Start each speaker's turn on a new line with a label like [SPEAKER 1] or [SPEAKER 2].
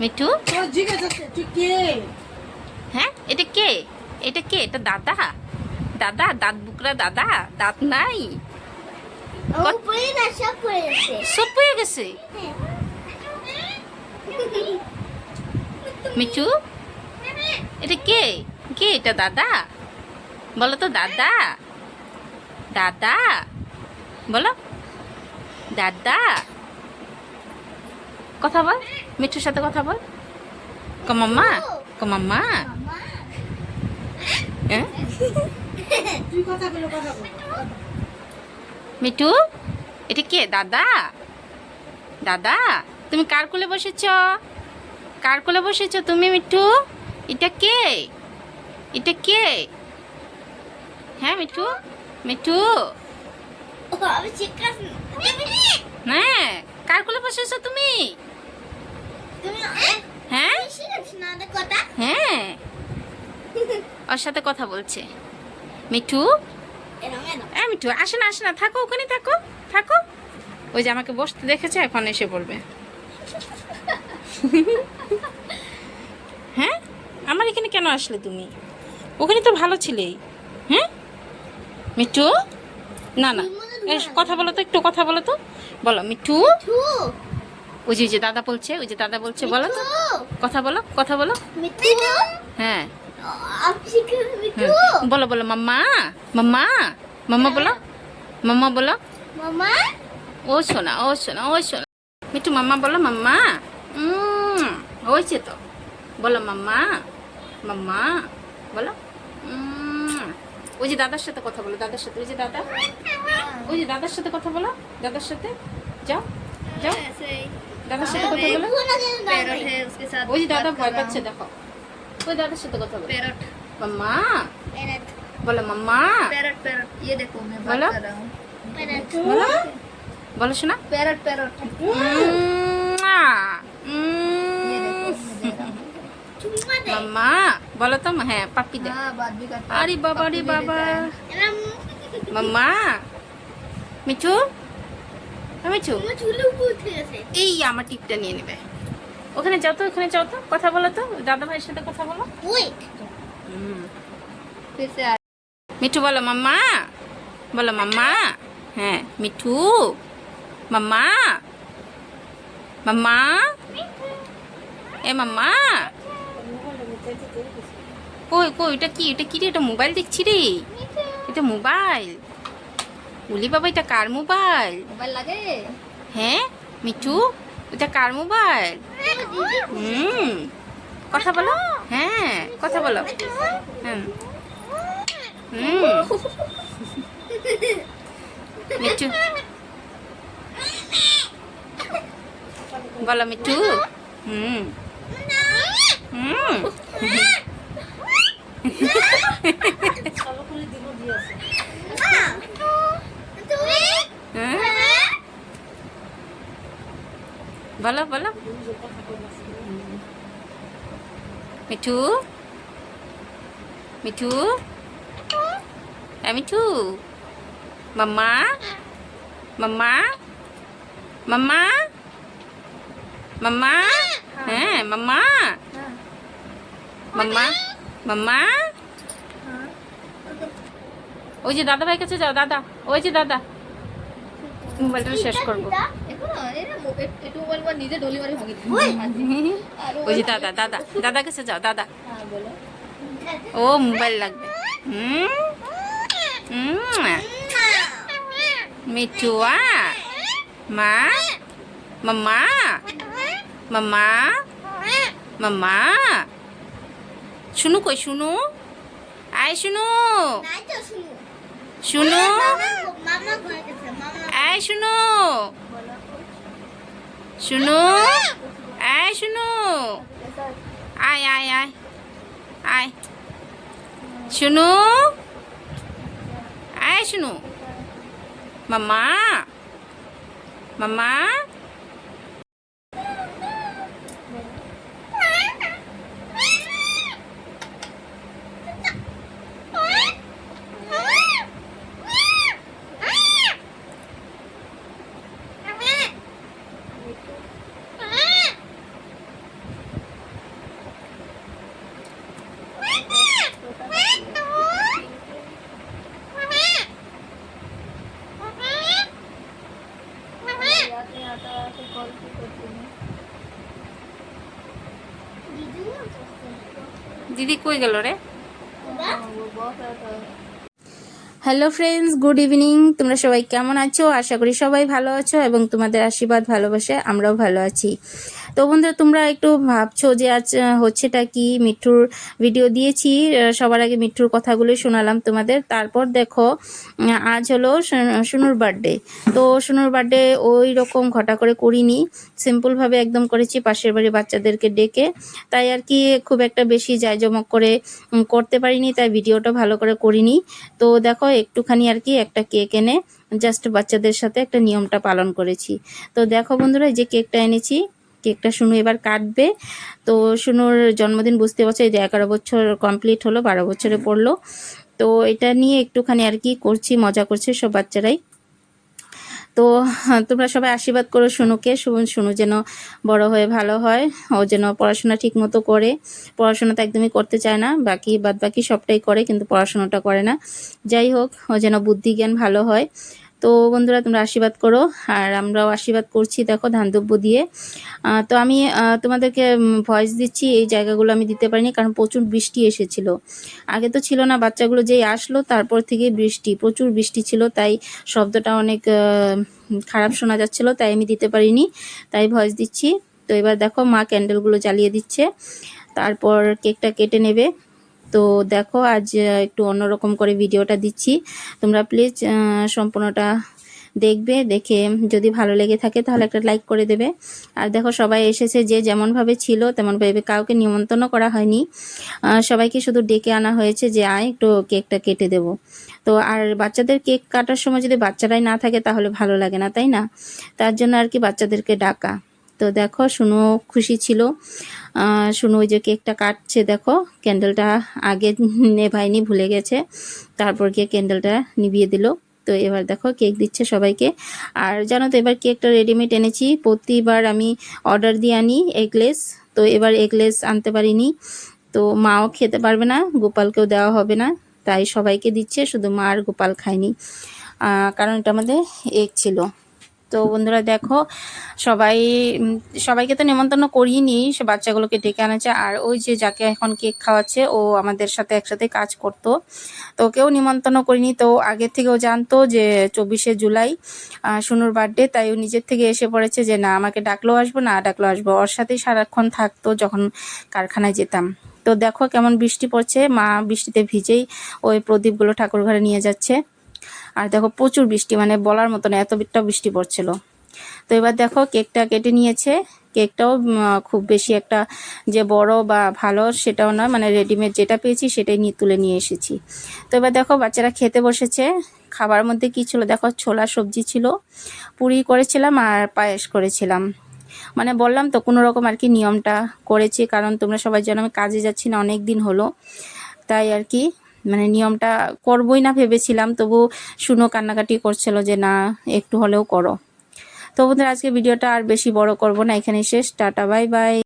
[SPEAKER 1] মিঠু? হ্যাঁ এটা কে? এটা কে? এটা দাদা? দাদা দাঁত বুকরা দাদা? দাঁত নাই?
[SPEAKER 2] পড়ে সব
[SPEAKER 1] পেয়ে গেছে? মিঠু? এটা কে? কে এটা দাদা? বলো তো দাদা? দাদা? বলো। দাদা? কথা বল মিঠুর সাথে কথা বল। কমাম্মা কমাম্মা
[SPEAKER 2] মামা
[SPEAKER 1] হ্যাঁ? মিঠু এটা কে? দাদা? দাদা তুমি কার কোলে বসেছ? কার কোলে বসেছ তুমি মিঠু? এটা কে? এটা কে? হ্যাঁ মিঠু? মিঠু? হ্যাঁ। কার কোলে বসেছ তুমি?
[SPEAKER 2] তুমি
[SPEAKER 1] হ্যাঁ? হ্যাঁ। ওর সাথে কথা বলছে। মিঠু? হ্যাঁ মিঠু আসে না আসে না থাকো ওখানে থাকো থাকো। ওই যে আমাকে বসতে দেখেছে এখন এসে পড়বে হ্যাঁ? আমার এখানে কেন আসলে তুমি? ওখানে তো ভালো ছিলেই। হ্যাঁ? মিঠু? না না। কথা বলো তো একটু কথা বলো তো। বলো মিঠু? ওই যে ওই যে দাদা বলছে ওই যে দাদা বলছে বলো তো। কথা বলো কথা বলো। হ্যাঁ। হ্যাঁ। বলো বলো মাম্মা। মাম্মা? মাম্মা বলো। মাম্মা বলো। ও শোনা ও শোনা ও শোনা মিঠু মাম্মা বলো মাম্মা। উম, হয়েছে তো। বলো মাম্মা। মাম্মা বলো। ওই যে দাদার সাথে কথা বলো দাদার সাথে। ওই যে দাদা। ওই যে দাদার সাথে কথা বলো দাদার সাথে। বলো। মাম্মা। তো হ্যাঁ পাপি দে। আরে বাবা রে বাবা। মাম্মা। মিঠু?
[SPEAKER 2] হয়েছো
[SPEAKER 1] এই আমার টিপটা নিয়ে নেবে। ওখানে যাও তো ওখানে যাও তো কথা বলো তো দাদা ভাইয়ের সাথে কথা বলো। মিঠু বলো মাম্মা। বলো মাম্মা। হ্যাঁ মিঠু। মাম্মা। মাম্মা। এ মাম্মা। কই কই এটা কি? এটা কি রে? এটা মোবাইল দেখছি রে। এটা মোবাইল বলি বাবা এটা কার মোবাইল?
[SPEAKER 3] মোবাইল লাগে?
[SPEAKER 1] হ্যাঁ মিঠু এটা কার মোবাইল? হুম কথা বলো। হ্যাঁ কথা বলো। হুম হুম। মিঠু বলো মিঠু। হুম হুম। বলো বলো। মিঠু? মিঠু? হ্যাঁ মিঠু। মাম্মা? মাম্মা? মাম্মা? মাম্মা? হ্যাঁ মাম্মা? মাম্মা? মাম্মা? ওই যে দাদা ভাই কাছে যাও, দাদা। ওই যে দাদা। মোবাইলটা শেষ করব। ওই। দাদা দাদা দাদা কাছে যাও দাদা। ও মোবাইল লাগবে। মিঠুয়া? মা? মাম্মা? মাম্মা? মাম্মা? শুনু কই শুনু? আয় শুনু।
[SPEAKER 2] শুনু।
[SPEAKER 1] আয় শুনু। শুনু? আয় শুনু। আয় আয় আয়। আয়। শুনু? আয় শুনু। মামা? মাম্মা
[SPEAKER 3] টাটা সে গল্প করতে
[SPEAKER 2] দিদিও তো
[SPEAKER 1] দিদি কই গেল রে?
[SPEAKER 3] Boss
[SPEAKER 1] hello friends good evening তোমরা সবাই কেমন আছো? আশা করি সবাই ভালো আছো এবং তোমাদের আশীর্বাদ, ভালোবাসে আমরাও ভালো আছি। তো বন্ধুরা, তোমরা একটু ভাবছ যে আজ হচ্ছেটা কি? মিঠুর ভিডিও দিয়েছি। সবার আগে মিঠুর কথাগুলো শোনালাম তোমাদের। তারপর দেখো আজ হলো সুনুর বার্থডে তো সুনুর বার্থডে ওই রকম ঘটা করে করিনি। সিম্পলভাবে একদম করেছি, পাশের বাড়ির বাচ্চাদেরকে ডেকে। তাই আর কি খুব একটা বেশি জায়জমক করে করতে পারিনি, তাই ভিডিওটা ভালো করে করিনি। তো দেখো একটুখানি আর কি একটা কেক এনে জাস্ট বাচ্চাদের সাথে একটা নিয়মটা পালন করেছি। তো দেখো বন্ধুরা, এই যে কেকটা এনেছি, কেকটা শুনু এবার কাটবে। তো শুনুর জন্মদিন বুঝতে পারছ, এই যে এগারো বছর কমপ্লিট হলো, বারো বছরে পড়ল। তো এটা নিয়ে একটুখানি আর কি করছি, মজা করছে সব বাচ্চারাই। তো হ্যাঁ, তোমরা সবাই আশীর্বাদ করো শুনুকে শুভ শুনু যেন বড় হয়ে ভালো হয় ও যেন পড়াশোনা ঠিক মতো করে। পড়াশোনা তো একদমই করতে চায় না বাকি বাদ বাকি সবটাই করে কিন্তু পড়াশোনাটা করে না। যাই হোক ও যেন বুদ্ধি জ্ঞান ভালো হয়। তো বন্ধুরা, তোমরা আশীর্বাদ করো, আর আমরাও আশীর্বাদ করছি, দেখো, ধান দ্রব্য দিয়ে। তো আমি তোমাদেরকে ভয়েস দিচ্ছি, এই জায়গাগুলো আমি দিতে পারিনি, কারণ প্রচুর বৃষ্টি এসেছিল। আগে তো ছিল না, বাচ্চাগুলো যেই আসলো, তারপর থেকে বৃষ্টি, প্রচুর বৃষ্টি ছিল, তাই শব্দটা অনেক খারাপ শোনা যাচ্ছিল, তাই আমি দিতে পারিনি, তাই ভয়েস দিচ্ছি। তো এবার দেখো, মা ক্যান্ডেলগুলো জ্বালিয়ে দিচ্ছে, তারপর কেকটা কেটে নেবে। তো দেখো, আজ একটু অন্যরকম করে ভিডিওটা দিচ্ছি। তোমরা প্লিজ সম্পূর্ণটা দেখবে, দেখে যদি ভালো লেগে থাকে তাহলে একটা লাইক করে দেবে। আর দেখো, সবাই এসেছে যে যেমনভাবে ছিল, তেমনভাবে কাউকে নিমন্ত্রণ করা হয়নি। সবাইকে শুধু ডেকে আনা হয়েছে যে, আয়, একটু কেকটা কেটে দেবো। তো আর বাচ্চাদের কেক কাটার সময় যদি বাচ্চারাই না থাকে তাহলে ভালো লাগে না, তাই না? তার জন্য আর কি বাচ্চাদেরকে ডাকা। তো দেখো, শুনো খুশি ছিল। শুনো ওই যে কেকটা কাটছে, দেখো, ক্যান্ডেলটা আগে নেভায়নি, ভুলে গেছে। তারপর গিয়ে ক্যান্ডেলটা নিভিয়ে দিল। তো এবার দেখো, কেক দিচ্ছে সবাইকে। আর জানো তো, এবার কেকটা রেডিমেড এনেছি। প্রতিবার আমি অর্ডার দিয়ে আনি এগলেস তো এবার এগলেস আনতে পারিনি। তো মাও খেতে পারবে না, গোপালকেও দেওয়া হবে না। তাই সবাইকে দিচ্ছে, শুধু মা আর গোপাল খায়নি। কারণ এটা আমাদের এগ ছিল। তো বন্ধুরা দেখো, সবাই সবাইকে তো নেমন্তন্ন করিনি, সে বাচ্চাগুলোকে ডেকে আনেছে। আর ওই যে যাকে এখন কেক খাওয়াচ্ছে, ও আমাদের সাথে একসাথে কাজ করতো। তো ওকেও নিমন্ত্রণ করিনি। তো আগের থেকেও জানতো যে চব্বিশে জুলাই শুনুর বার্থডে, তাই ও নিজের থেকে এসে পড়েছে যে, না, আমাকে ডাকলেও আসব, না ডাকলেও আসব। ওর সাথেই সারাক্ষণ থাকতো যখন কারখানায় যেতাম। তো দেখো কেমন বৃষ্টি পড়ছে। মা বৃষ্টিতে ভিজেই ওই প্রদীপগুলো ঠাকুর ঘরে নিয়ে যাচ্ছে। আর দেখো প্রচুর বৃষ্টি মানে বলার মতো না, এতটা বৃষ্টি পড়ছিল। তো এবার দেখো কেকটা কেটে নিয়েছে। কেকটাও খুব বেশি একটা যে বড় বা ভালো সেটাও নয় মানে রেডিমেড যেটা পেয়েছি সেটাই নিয়ে তুলে নিয়ে এসেছি। তো এবার দেখো বাচ্চারা খেতে বসেছে। খাবার মধ্যে কি ছিল? দেখো ছোলা সবজি ছিল, পুরি করেছিলাম আর পায়েস করেছিলাম। মানে বললাম তো কোনো রকম আর কি নিয়মটা করেছি, কারণ তোমরা সবাই যেন আমি কাজে যাচ্ছি না অনেক দিন হলো। তাই আর কি মানে নিয়মটা করবই না ভেবেছিলাম তবু শুনো কান্নাকাটি করছিল যে না, একটু হলেও করো। তো বন্ধুরা, আজকে ভিডিওটা আর বেশি বড় করব না এখানে শেষ, টাটা, বাই বাই।